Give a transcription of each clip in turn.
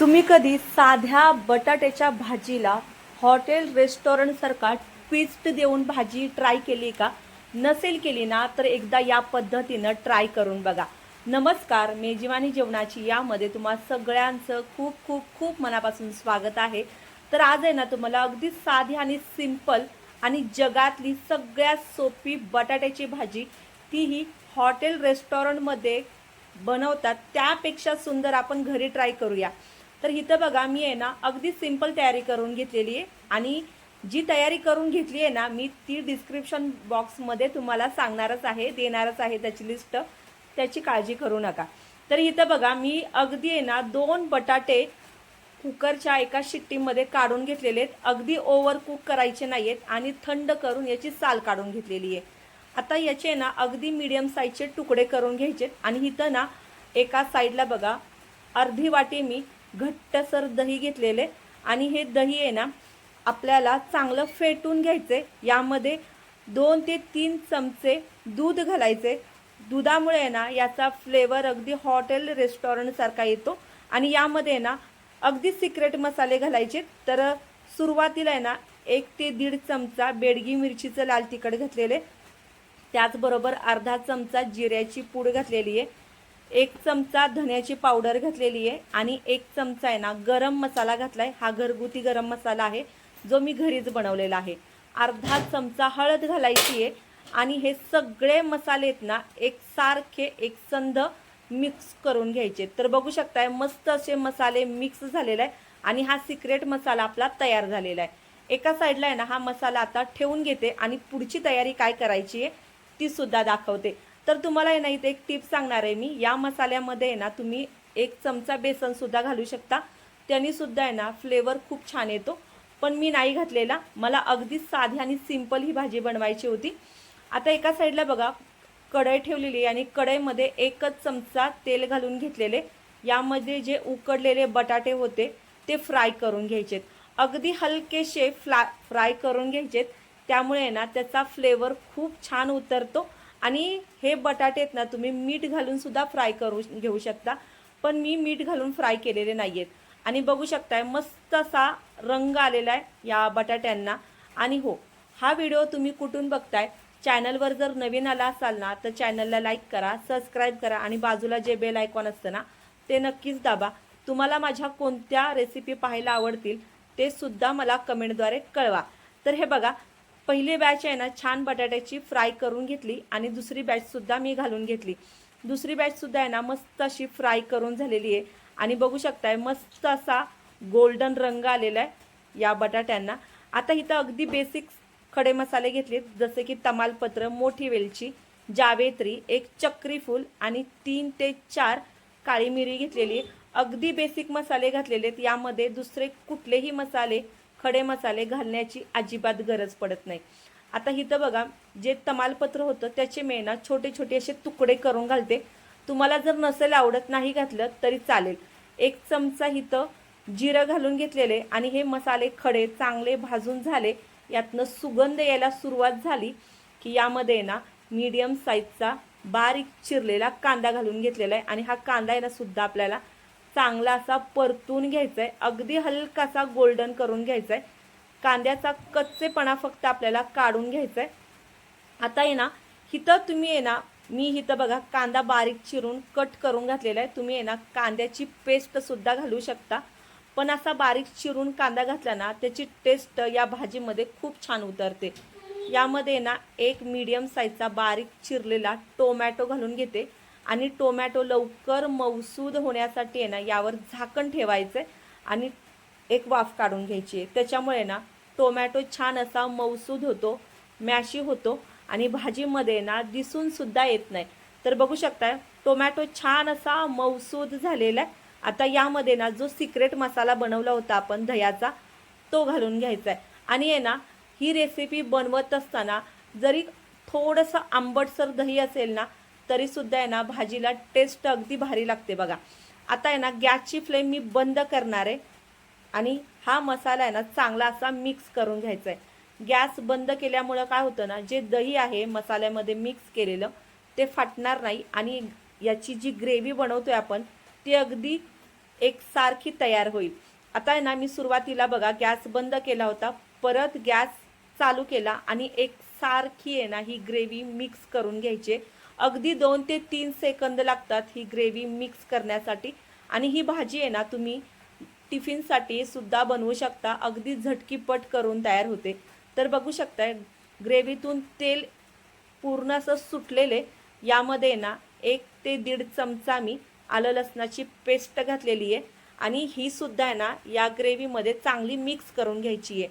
तुम्ही कधी साध्या बटाट्याच्या भाजीला हॉटेल रेस्टॉरंटसारखा ट्विस्ट देऊन भाजी ट्राय केली का? नसेल केली ना तर एकदा या पद्धतीनं ट्राय करून बघा. नमस्कार मेजवानी जेवणाची यामध्ये तुम्हा सगळ्यांचं खूप खूप खूप मनापासून स्वागत आहे. तर आज आहे ना तुम्हाला अगदी साधी आणि सिंपल आणि जगातली सगळ्यात सोपी बटाट्याची भाजी तीही हॉटेल रेस्टॉरंटमध्ये बनवतात. त्यापेक्षा सुंदर आपण घरी ट्राय करूया. तर इथं बघा मी आहे ना अगदी सिंपल तयारी करून घेतलेली आहे. आणि जी तयारी करून घेतली आहे ना मी ती डिस्क्रिप्शन बॉक्समध्ये तुम्हाला सांगणारच आहे देणारच आहे त्याची लिस्ट त्याची काळजी करू नका. तर इथं बघा मी अगदी आहे ना दोन बटाटे कुकरच्या एका शिट्टीमध्ये काढून घेतलेले आहेत. अगदी ओव्हर कुक करायचे नाही आहेत आणि थंड करून याची साल काढून घेतलेली आहे. आता याचे ना अगदी मीडियम साईजचे तुकडे करून घ्यायचे आणि इथं ना एका साईडला बघा अर्धी वाटी मी घट्टसर दही घेतलेले आणि हे दही आहे ना आपल्याला चांगलं फेटून घ्यायचे. यामध्ये दोन ते तीन चमचे दूध घालायचे. दुधामुळे आहे ना याचा फ्लेवर अगदी हॉटेल रेस्टॉरंटसारखा येतो. आणि यामध्ये ना अगदी सिक्रेट मसाले घालायचे. तर सुरुवातीला आहे ना एक ते दीड चमचा बेडगी मिरचीचं लाल तिखट घातलेले. त्याचबरोबर अर्धा चमचा जिऱ्याची पूड घातलेली आहे. एक चमचा धन्याची पावडर घातलेली आहे आणि एक चमचा आहे ना गरम मसाला घातलाय. हा घरगुती गरम मसाला आहे जो मी घरीच बनवलेला आहे. अर्धा चमचा हळद घालायची आहे आणि हे सगळे मसाले आहेत ना एक सारखे एक संध मिक्स करून घ्यायचे तर बघू शकताय मस्त असे मसाले मिक्स झालेले आहे आणि हा सिक्रेट मसाला आपला तयार झालेला आहे. एका साईडला आहे ना हा मसाला आता ठेवून घेते आणि पुढची तयारी काय करायची आहे ती सुद्धा दाखवते. तर तुम्हाला आहे ना इथे एक टिप सांगणार आहे मी. या मसाल्यामध्ये आहे ना तुम्ही एक चमचा बेसनसुद्धा घालू शकता. त्यानीसुद्धा आहे ना फ्लेवर खूप छान येतो. पण मी नाही घातलेला. मला अगदी साधी आणि सिंपल ही भाजी बनवायची होती. आता एका साईडला बघा कढई ठेवलेली आणि कढईमध्ये एकच चमचा तेल घालून घेतलेले. यामध्ये जे उकडलेले बटाटे होते ते फ्राय करून घ्यायचेत. अगदी हलकेसे फ्ला फ्राय करून घ्यायचेत. त्यामुळे ना त्याचा फ्लेवर खूप छान उतरतो. आणि हे बटाटे आहेत ना तुम्ही मीठ घालून सुद्धा फ्राय करू घेऊ शकता. पण मी मीठ घालून फ्राय केलेले नाही आहेत आणि बघू शकताय मस्त असा रंग आलेला आहे या बटाट्यांना. आणि हो हा व्हिडिओ तुम्ही कुठून बघताय? चॅनलवर जर नवीन आला असाल ना तर चॅनलला लाईक करा सबस्क्राईब करा आणि बाजूला जे बेल आयकॉन असतं ना ते नक्कीच दाबा. तुम्हाला माझ्या कोणत्या रेसिपी पाहायला आवडतील ते सुद्धा मला कमेंटद्वारे कळवा. तर हे बघा पहिली बॅच आहे ना छान बटाट्याची फ्राय करून घेतली आणि दुसरी बॅचसुद्धा मी घालून घेतली. दुसरी बॅचसुद्धा आहे ना मस्त अशी फ्राय करून झालेली आहे. आणि बघू शकताय मस्त असा गोल्डन रंग आलेला आहे या बटाट्यांना. आता इथं अगदी बेसिक खडे मसाले घेतलेत जसे की तमालपत्र मोठी वेलची जावेत्री एक चक्री फूल आणि तीन ते चार काळी मिरी घेतलेली. आहे अगदी बेसिक मसाले घातलेले आहेत. यामध्ये दुसरे कुठलेही मसाले खडे मसाले घालण्याची अजिबात गरज पडत नाही. आता इथं बघा जे तमालपत्र होतं त्याचे मी ना छोटे छोटे असे तुकडे करून घालते. तुम्हाला जर नसेल आवडत नाही घातलं तरी चालेल. एक चमचा इथं जिरं घालून घेतलेले आणि हे मसाले खडे चांगले भाजून झाले. यातनं सुगंध यायला सुरुवात झाली की यामध्ये ना मीडियम साईजचा बारीक चिरलेला कांदा घालून घेतलेला आहे आणि हा कांदा आहे ना सुद्धा आपल्याला चांगला असा परतून घ्यायचा आहे अगदी हलकासा गोल्डन करून घ्यायचा आहे कांद्याचा कच्चेपणा फक्त आपल्याला काढून घ्यायचा आहे आता आहे ना इथं तुम्ही आहे ना मी इथं बघा कांदा बारीक चिरून कट करून घातलेला आहे. तुम्ही आहे ना कांद्याची पेस्टसुद्धा घालू शकता. पण असा बारीक चिरून कांदा घातला ना त्याची टेस्ट या भाजीमध्ये खूप छान उतरते. यामध्ये ना एक मीडियम साईजचा बारीक चिरलेला टोमॅटो घालून घेते. आणि टोमॅटो लवकर मौसूद होण्यासाठी आहे ना यावर झाकण ठेवायचं आहे आणि एक वाफ काढून घ्यायची आहे. त्याच्यामुळे ना टोमॅटो छान असा मौसूद होतो मॅशी होतो आणि भाजीमध्ये ना दिसून सुद्धा येत नाही. तर बघू शकता टोमॅटो छान असा मौसूद झालेला आहे. आता यामध्ये ना जो सिक्रेट मसाला बनवला होता आपण दह्याचा तो घालून घ्यायचा आहे. आणि आहे ना ही रेसिपी बनवत असताना जरी थोडंसं आंबटसर दही असेल ना तरी सुद्धा आहे ना भाजीला टेस्ट अगदी भारी लागते बघा. आता आहे ना गॅसची फ्लेम मी बंद करणार आहे. आणि हा मसाला आहे ना चांगला असा मिक्स करून घ्यायचा आहे. गॅस बंद केल्यामुळं काय होतं ना जे दही आहे मसाल्यामध्ये मिक्स केलेलं ते फाटणार नाही. आणि याची जी ग्रेव्ही बनवतोय आपण ती अगदी एकसारखी तयार होईल. आता आहे ना मी सुरुवातीला बघा गॅस बंद केला होता. परत गॅस चालू केला आणि एकसारखी आहे ना ही ग्रेव्ही मिक्स करून घ्यायची आहे. अगदी दोन ते तीन सेकंद लागतात ही ग्रेव्ही मिक्स करण्यासाठी. आणि ही भाजी आहे ना तुम्ही टिफिनसाठी सुद्धा बनवू शकता. अगदी झटकीपट करून तयार होते. तर बघू शकताय ग्रेव्हीतून तेल पूर्ण असं सुटलेले. यामध्ये ना एक ते दीड चमचा मी आलं लसणाची पेस्ट घातलेली आहे. आणि ही सुद्धा आहे ना या ग्रेव्हीमध्ये चांगली मिक्स करून घ्यायची आहे.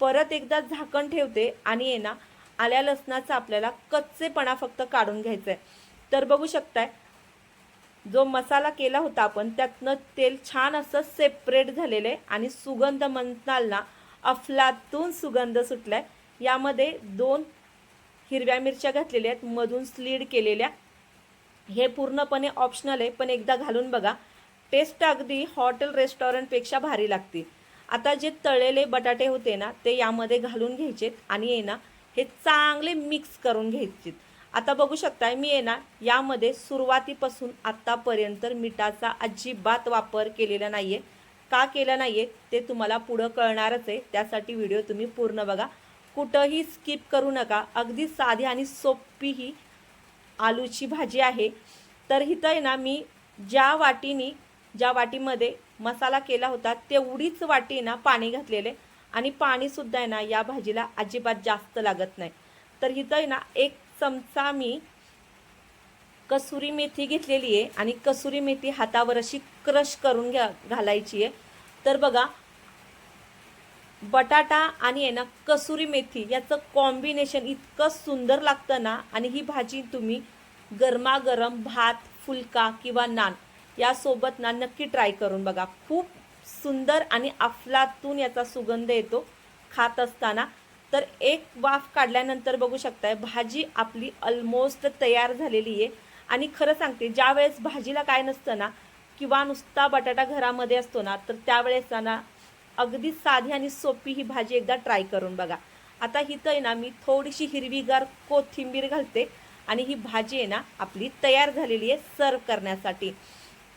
परत एकदा झाकण ठेवते आणि आहे ना आल्या लसणाचा आपल्याला कच्चेपणा फक्त काढून घ्यायचा आहे तर बघू शकताय जो मसाला केला होता आपण त्यातनं तेल छान असं सेपरेट झालेलं आहे आणि सुगंध म्हणताल ना अफलातून सुगंध सुटलाय. यामध्ये दोन हिरव्या मिरच्या घातलेल्या आहेत मधून स्लीड केलेल्या. हे पूर्णपणे ऑप्शनल आहे पण एकदा घालून बघा. टेस्ट अगदी हॉटेल रेस्टॉरंटपेक्षा भारी लागते आता जे तळलेले बटाटे होते ना ते यामध्ये घालून घ्यायचेत आणि ये ना हे चांगले मिक्स करून घ्यायचे आता बघू शकताय मी आहे ना यामध्ये सुरुवातीपासून आत्तापर्यंत मिठाचा अजिबात वापर केलेला नाही आहे का केला नाही आहे ते तुम्हाला पुढं कळणारच आहे. त्यासाठी व्हिडिओ तुम्ही पूर्ण बघा. कुठंही स्किप करू नका. अगदी साधी आणि सोपी ही आलूची भाजी आहे. तर इथं आहे ना मी ज्या वाटीनी ज्या वाटीमध्ये मसाला केला होता तेवढीच वाटी ना पाणी घातलेले आणि पाणीसुद्धा आहे ना या भाजीला अजिबात जास्त लागत नाही. तर इथं आहे ना एक चमचा मी कसुरी मेथी घेतलेली आहे आणि कसुरी मेथी हातावर अशी क्रश करून घ्या घालायची आहे. तर बघा बटाटा आणि आहे ना कसुरी मेथी याचं कॉम्बिनेशन इतकं सुंदर लागतं ना आणि ही भाजी तुम्ही गरमागरम भात फुलका किंवा नान यासोबत ना नक्की ट्राय करून बघा. खूप सुंदर आणि अफलातून याचा सुगंध येतो खात असताना. तर एक वाफ काढल्यानंतर बघू शकताय भाजी आपली ऑलमोस्ट तयार झालेली आहे. आणि खरं सांगते ज्या वेळेस भाजीला काय नसतं ना किंवा नुसता बटाटा घरामध्ये असतो ना तर त्यावेळेस ना अगदी साधी आणि सोपी ही भाजी एकदा ट्राय करून बघा. आता हिथं आहे ना मी थोडीशी हिरवीगार कोथिंबीर घालते आणि ही भाजी आहे ना आपली तयार झालेली आहे सर्व करण्यासाठी.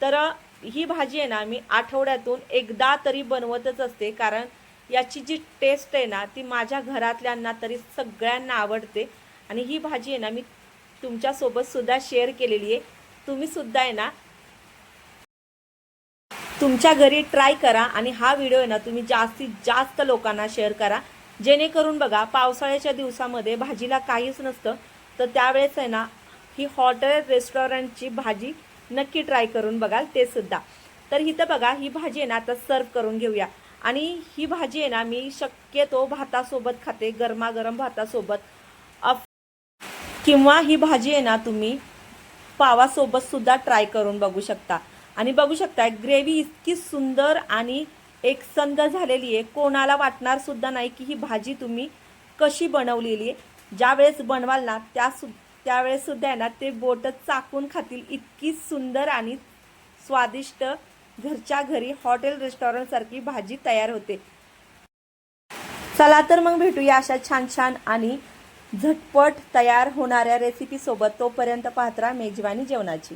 तर ही भाजी आहे ना मी आठवड्यातून एकदा तरी बनवतच असते. कारण याची जी टेस्ट आहे ना ती माझ्या घरातल्यांना तरी सगळ्यांना आवडते. आणि ही भाजी आहे ना मी तुमच्यासोबत सुद्धा शेअर केलेली आहे. तुम्ही सुद्धा आहे ना तुमच्या घरी ट्राय करा आणि हा व्हिडिओ आहे ना तुम्ही जास्तीत जास्त लोकांना शेअर करा. जेणेकरून बघा पावसाळ्याच्या दिवसामध्ये भाजीला काहीच नसतं. तर त्यावेळेस आहे ना ही हॉटेल रेस्टॉरंटची भाजी नक्की ट्राय करून बघाल ते सुद्धा. तर इथं बघा ही भाजी आहे ना आता सर्व करून घेऊया. आणि ही भाजी आहे ना मी शक्यतो भातासोबत खाते गरमागरम भातासोबत. अफ किंवा ही भाजी आहे ना तुम्ही पावासोबत सुद्धा ट्राय करून बघू शकता. आणि बघू शकता ग्रेव्ही इतकी सुंदर आणि एकसंध झालेली आहे. कोणाला वाटणार सुद्धा नाही की ही भाजी तुम्ही कशी बनवलेली आहे. ज्यावेळेस बनवाल ना त्या सु त्यावेळेस सुद्धा आहे ना ते बोट चाकून खातील. इतकी सुंदर आणि स्वादिष्ट घरच्या घरी हॉटेल रेस्टॉरंटसारखी भाजी तयार होते. चला तर मग भेटूया अशा छान छान आणि झटपट तयार होणाऱ्या रेसिपीसोबत तोपर्यंत पाहत मेजवानी जेवणाची.